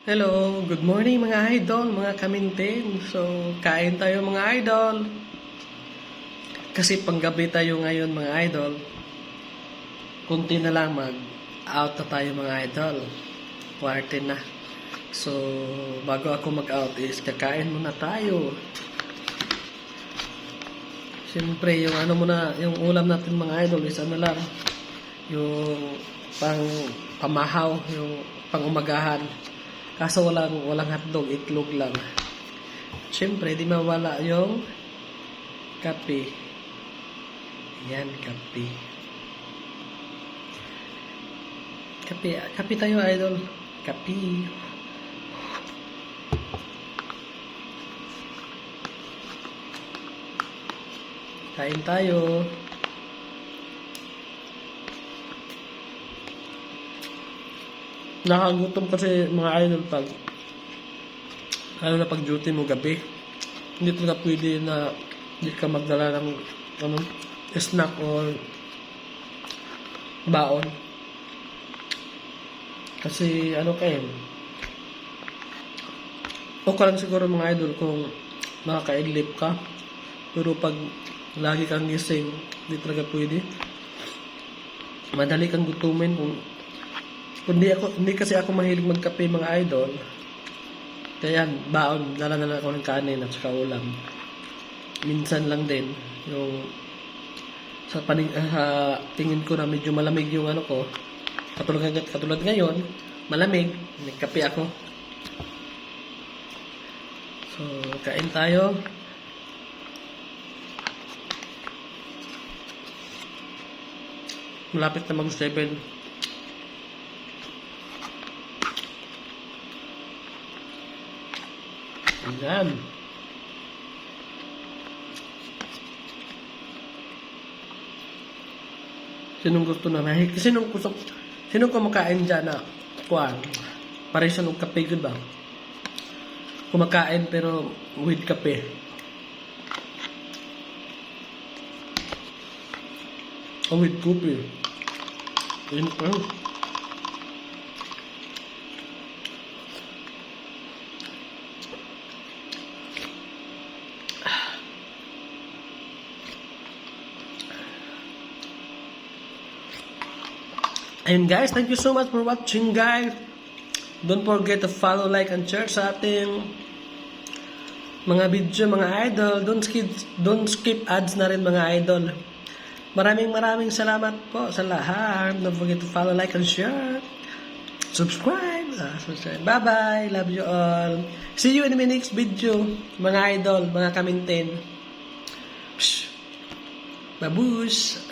Hello, good morning mga idol, mga kamintin. So, kain tayo mga idol. Kasi panggabi tayo ngayon mga idol. Kunti na lang mag-out na tayo mga idol. Quarter na. So, bago ako mag-out is kakain muna tayo. Siyempre, yung ano muna, yung ulam natin mga idol is ano lang, yung pang pamahaw, yung pang umagahan. Kaso walang, walang hotdog, itlog lang. Siyempre, di mawala yung kape. Yan, kape. Kape, kape tayo idol. Kape. Kain tayo. Nakagutom kasi mga idol pag lalo na pag duty mo gabi. Hindi talaga pwede na hindi ka magdala ng ano, snack or baon. Kasi ano kayo, okay lang siguro mga idol kung nakakaidlip ka. Pero pag lagi kang gising, hindi talaga pwede. Madali kang gutumin kung hindi ako hindi kasi ako mahilig magkape mga idol. Kaya baon, dala na lang ako ng kanin at saka ulam. Minsan lang din yung sa paning ah, sa tingin ko na medyo malamig yung ano ko. Katulad katulad ngayon, malamig, nagkape ako. So, kain tayo. Malapit na mag-7. Ayan. Sinong gusto na mahig? Sinong gusto? Sinong kumakain dyan na kuan? Pare siya ng kape, good ba? Kumakain pero with kape. Oh, with kopi. Yun, oh. And guys, thank you so much for watching guys. Don't forget to follow, like, and share sa ating mga video, mga idol. Don't skip, don't skip ads na rin mga idol. Maraming maraming salamat po sa lahat. Don't forget to follow, like, and share. Subscribe. Ah, subscribe. Bye-bye. Love you all. See you in my next video. Mga idol, mga kamintin. Psh. Babush.